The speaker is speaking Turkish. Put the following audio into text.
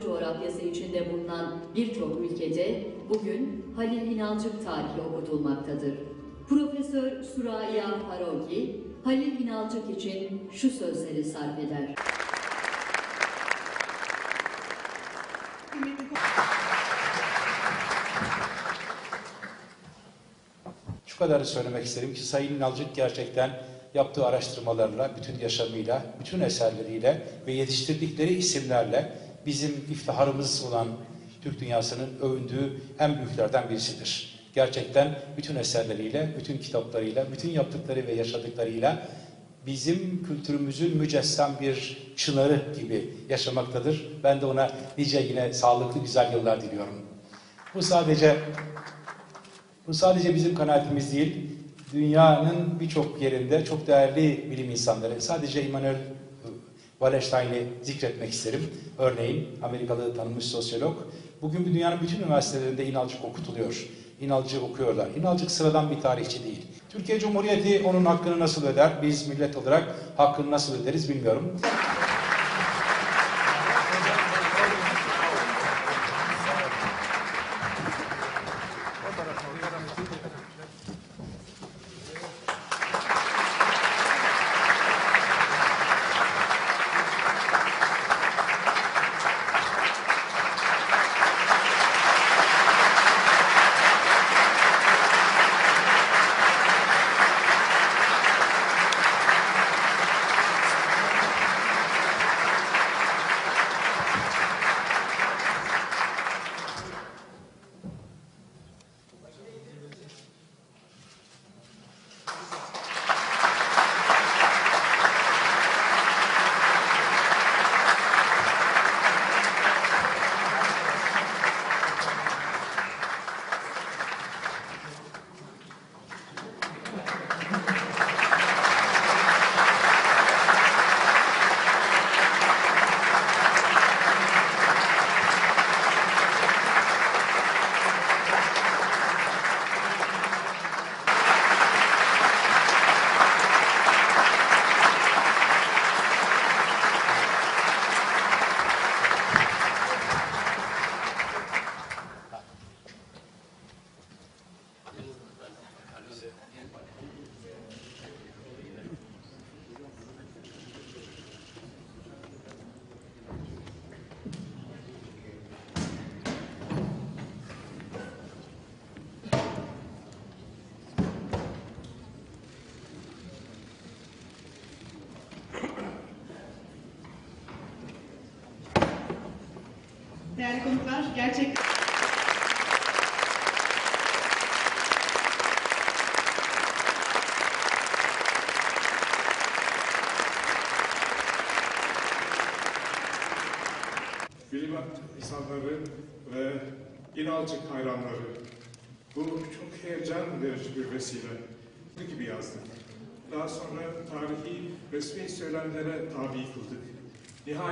Bu coğrafyası içinde bulunan birçok ülkede bugün Halil İnalcık tarihi okutulmaktadır. Profesör Suraya Farogi, Halil İnalcık için şu sözleri sarf eder. Şu kadarı söylemek isterim ki Sayın İnalcık gerçekten yaptığı araştırmalarla, bütün yaşamıyla, bütün eserleriyle ve yetiştirdikleri isimlerle bizim iftiharımız olan Türk dünyasının övündüğü en büyüklerden birisidir. Gerçekten bütün eserleriyle, bütün kitaplarıyla, bütün yaptıkları ve yaşadıklarıyla bizim kültürümüzün mücessem bir çınarı gibi yaşamaktadır. Ben de ona nice yine sağlıklı güzel yıllar diliyorum. Bu sadece bu sadece bizim kanaatimiz değil, dünyanın birçok yerinde çok değerli bilim insanları, sadece Immanuel Wallerstein'i zikretmek isterim. Örneğin Amerikalı tanınmış sosyolog. Bugün dünyanın bütün üniversitelerinde İnalcık okutuluyor. İnalcık okuyorlar. İnalcık sıradan bir tarihçi değil. Türkiye Cumhuriyeti onun hakkını nasıl öder? Biz millet olarak hakkını nasıl öderiz bilmiyorum. Değerli konuklar, gerçekten bilim insanları ve İnalcık hayranları. Bu çok heyecan verici bir vesile. Bu gibi yazdık. Daha sonra tarihi resmi söylemlere tabi kıldık. Nihayet